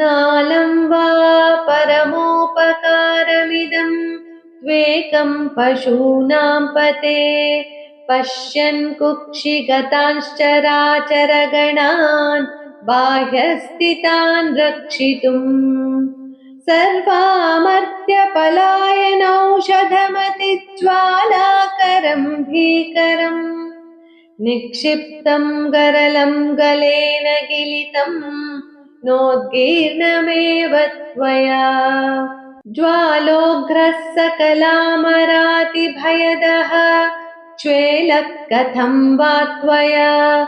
नालं वा परमोपकारमिदं त्वेकं पशूनां पते पश्यन् कुक्षिगतांश्चराचरगणान् बाह्यस्थितान् रक्षितुम्। सर्वामर्त्यपलायनौषधमतिज्वालाकरं भीकरम् निक्षिप्तं गरलं गलेन गिलितम् नोद्गीर्णमेव त्वया। ज्वालोघ्रः सकलामरातिभयदः श्वेलः कथं वा त्वया।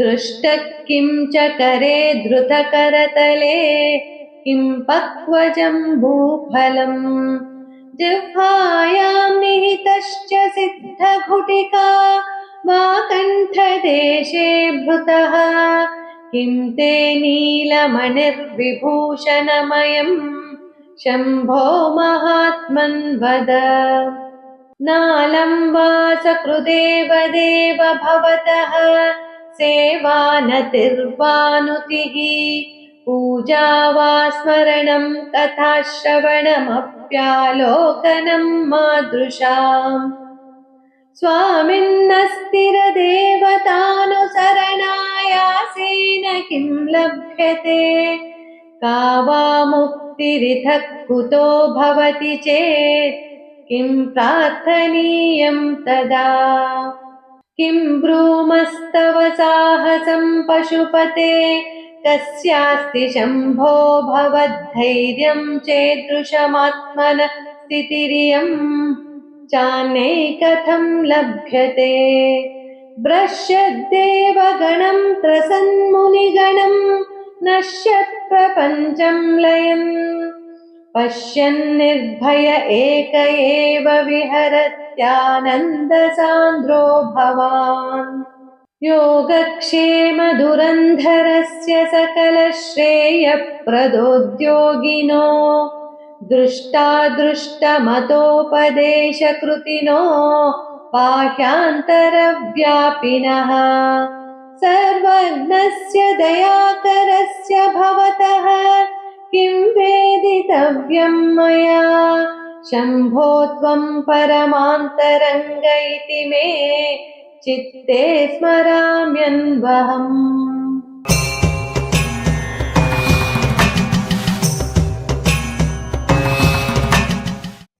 दृष्टः किं च करे धृतकरतले किं पक्वजम्बूफलम् जिह्वायां निहितश्च सिद्धघुटिका वा कण्ठदेशे भृतः। किं ते नीलमणिर्विभूषणमयम् शम्भो महात्मन् वद। नालं वा देव भवतः सेवानतिर्वानुतिः। पूजा वा स्मरणं कथाश्रवणमप्यालोकनं मादृशाम् किं लभ्यते का वा मुक्तिरिथः कुतो भवति चेत्। किं प्रार्थनीयं तदा? किं ब्रूमस्तव साहसं पशुपते? कस्यास्ति शम्भो भवद्धैर्यं चेदृशमात्मन स्थितिरियम् चान्ये कथं लभ्यते? भ्रश्यद्देवगणं त्रसन्मुनिगणं नश्यत्प्रपञ्चं लयम् पश्यन्निर्भय एक एव विहरत्यानन्दसान्द्रो भवान्। योगक्षेमधुरन्धरस्य सकलश्रेयप्रदोद्योगिनो दृष्टादृष्टमतोपदेशकृतिनो बाह्यान्तरव्यापिनः सर्वज्ञस्य दयाकरस्य भवतः। किं वेदितव्यं मया? शम्भो त्वं परमान्तरङ्ग इति मे। चित्ते स्मराम्यन्वहम्।